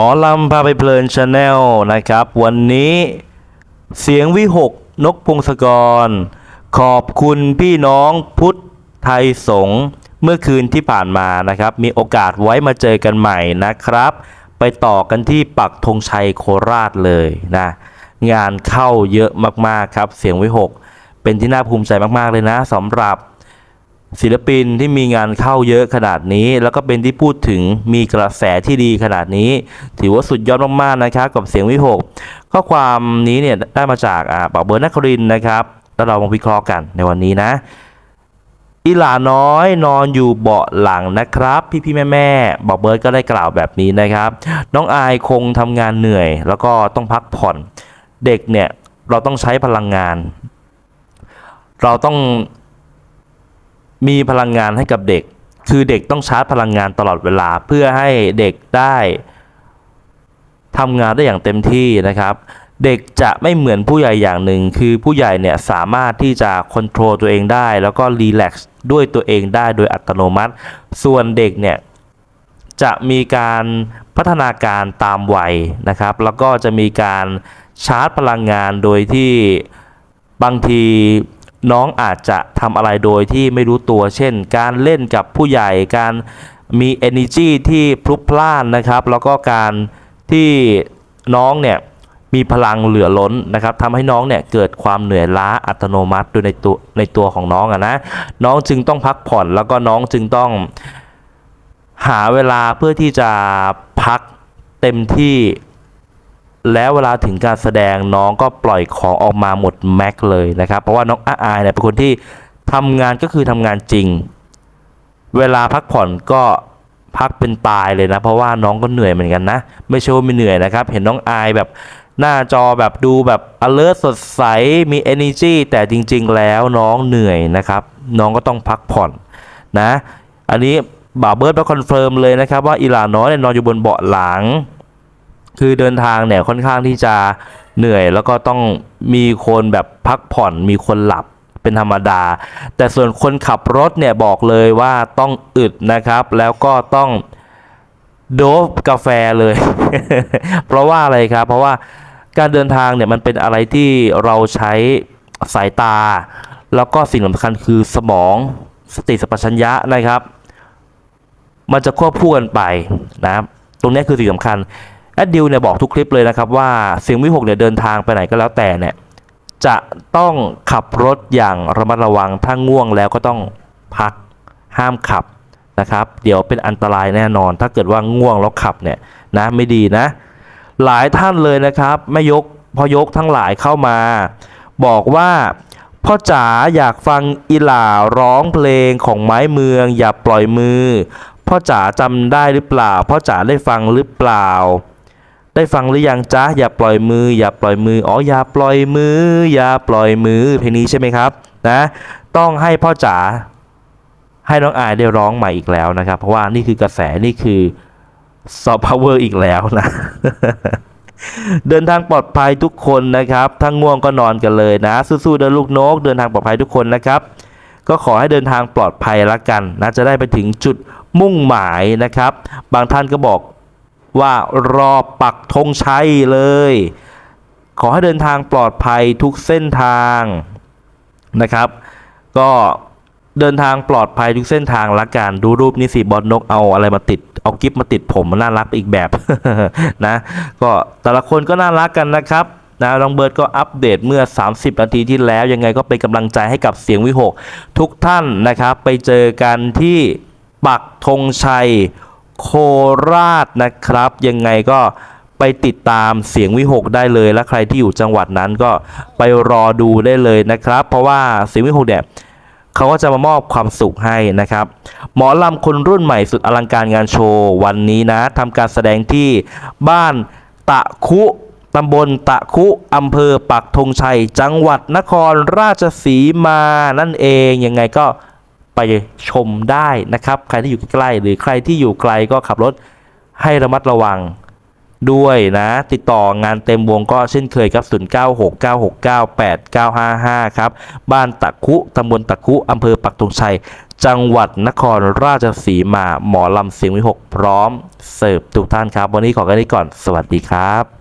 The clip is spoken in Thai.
หมอลำพาไปเพลินชาแนลนะครับ วันนี้เสียงวิหกนกพงศกร ขอบคุณพี่น้องพุทธไทยสงฆ์เมื่อคืนที่ผ่านมานะครับ มีโอกาสไว้มาเจอกันใหม่นะครับ ไปต่อกันที่ปักธงชัยโคราชเลยนะงานเข้าเยอะมากๆครับ เสียงวิหกเป็นที่น่าภูมิใจมากๆเลยนะสำหรับ ศิลปินที่มีงานเข้าเยอะขนาดนี้ แล้วก็เป็นที่พูดถึงมีกระแสที่ดีขนาดนี้ ถือว่าสุดยอดมากๆนะครับกับเสียงวิหกข้อความนี้เนี่ยได้มาจากอ่าปาเบิร์ดนักครินทร์นะครับแล้วเรามาวิเคราะห์กันในวันนี้นะอีหลาน้อยนอนอยู่เบาะหลังนะครับ พี่ๆแม่ๆบอกเบิร์ดก็ได้กล่าวแบบนี้นะครับ น้องอายคงทำงานเหนื่อย แล้วก็ต้องพักผ่อน เด็กเนี่ยเราต้องใช้พลังงาน เราต้อง มีพลังงานให้กับเด็ก คือเด็กต้องชาร์จพลังงานตลอดเวลา เพื่อให้เด็กได้ทำงานได้อย่างเต็มที่นะครับ เด็กจะไม่เหมือนผู้ใหญ่อย่างหนึ่ง คือผู้ใหญ่เนี่ยสามารถที่จะค o n t r o l ตัวเองได้ แล้วก็รีแลกซ์ด้วยตัวเองได้โดยอัตโนมัติ ส่วนเด็กเนี่ยจะมีการพัฒนาการตามวัยนะครับ แล้วก็จะมีการชาร์จพลังงานโดยที่บางที น้องอาจจะทำอะไรโดยที่ไม่รู้ตัว เช่น การเล่นกับผู้ใหญ่ การมี energy ที่พลุกพล่านนะครับ แล้วก็การที่น้องเนี่ยมีพลังเหลือล้นนะครับทำให้น้องเนี่ยเกิดความเหนื่อยล้าอัตโนมัติโดยในตัวในตัวของน้องอะนะ น้องจึงต้องพักผ่อนแล้วก็น้องจึงต้องหาเวลาเพื่อที่จะพักเต็มที่ แล้วเวลาถึงการแสดงน้องก็ปล่อยของออกมาหมดแม็กเลยนะครับ เพราะว่าน้องอาอายเนี่ยเป็นคนที่ทำงานก็คือทำงานจริง เวลาพักผ่อนก็พักเป็นตายเลยนะ เพราะว่าน้องก็เหนื่อยเหมือนกันนะ ไม่ใช่ว่าไม่เหนื่อยนะครับ เห็นน้องอายแบบหน้าจอแบบดูแบบ alert สดใส มี energy แต่จริง ๆ แล้วน้องเหนื่อยนะครับ น้องก็ต้องพักผ่อนนะ อันนี้บ่าวเบิร์ดมาคอนเฟิร์มเลยนะครับว่าอีหลาน้อยเนี่ยนอนอยู่บนเบาะหลัง คือเดินทางเนี่ยค่อนข้างที่จะเหนื่อยแล้วก็ต้องมีคนแบบพักผ่อนมีคนหลับเป็นธรรมดา แต่ส่วนคนขับรถเนี่ยบอกเลยว่าต้องอึดนะครับ แล้วก็ต้องโดบกาแฟเลย เพราะว่าอะไรครับ เพราะว่าการเดินทางเนี่ยมันเป็นอะไรที่เราใช้สายตา แล้วก็สิ่งสำคัญคือสมองสติสัมปชัญญะนะครับ มันจะควบคู่กันไปนะ ตรงนี้คือสิ่งสำคัญ แอดดิวเนี่ยบอกทุกคลิปเลยนะครับว่าเสียงวิหกเนี่ยเดินทางไปไหนก็แล้วแต่เนี่ยจะต้องขับรถอย่างระมัดระวังถ้าง่วงแล้วก็ต้องพักห้ามขับนะครับ เดี๋ยวเป็นอันตรายแน่นอน ถ้าเกิดว่าง่วงแล้วขับเนี่ยนะไม่ดีนะ หลายท่านเลยนะครับแม่ยกพอยกทั้งหลายเข้ามา บอกว่าพ่อจ๋าอยากฟังอีหล่าร้องเพลงของไม้เมือง อย่าปล่อยมือพ่อจ๋าจำได้หรือเปล่าพ่อจ๋าได้ฟังหรือเปล่า ได้ฟังหรือยังจ๊ะอย่าปล่อยมือ อย่าปล่อยมืออ๋ออย่าปล่อยมือ อย่าปล่อยมือเพลงนี้ใช่ไหมครับนะต้องให้พ่อจ๋าให้น้องอายได้ร้องใหม่อีกแล้วนะครับ เพราะว่านี่คือกระแสนี่คือซอฟต์พาวเวอร์อีกแล้วนะ เดินทางปลอดภัยทุกคนนะครับถ้าง่วงก็นอนกันเลยนะสู้ๆเดินลูกนก เดินทางปลอดภัยทุกคนนะครับ ก็ขอให้เดินทางปลอดภัยละกันนะจะได้ไปถึงจุดมุ่งหมายนะครับ บางท่านก็บอก ว่ารอปักธงชัยเลย ขอให้เดินทางปลอดภัยทุกเส้นทางนะครับ ก็เดินทางปลอดภัยทุกเส้นทางละกันดูรูปนี้สิบอลนกเอาอะไรมาติด เอากิฟมาติดผมมันน่ารักอีกแบบนะ ก็แต่ละคนก็น่ารักกันนะครับนะน้องเบิร์ดก็อัปเดตเมื่อ 30 นาทีที่แล้ว ยังไงก็เป็นกำลังใจให้กับเสียงวิหก ทุกท่านนะครับ ไปเจอกันที่ปักธงชัย โคราชนะครับ ยังไงก็ไปติดตามเสียงวิหกได้เลย และใครที่อยู่จังหวัดนั้นก็ไปรอดูได้เลยนะครับ เพราะว่าเสียงวิหกเนี่ยเขาก็จะมามอบความสุขให้นะครับ หมอลำคนรุ่นใหม่สุดอลังการงานโชว์ วันนี้นะทำการแสดงที่บ้านตะคุตำบลตะคุอำเภอปักธงชัย จังหวัดนครราชสีมานั่นเองยังไงก็ ไปชมได้นะครับ ใครที่อยู่ใกล้หรือใครที่อยู่ไกลก็ขับรถให้ระมัดระวังด้วยนะ ติดต่องานเต็มวงก็เช่นเคยครับ 0969698955 ครับ บ้านตะคุตำบลตะคุอำเภอปักธงชัย จังหวัดนครราชสีมาหมอลำเสียงวิหกพร้อมเสิร์ฟทุกท่านครับ วันนี้ขอแค่นี้ก่อนสวัสดีครับ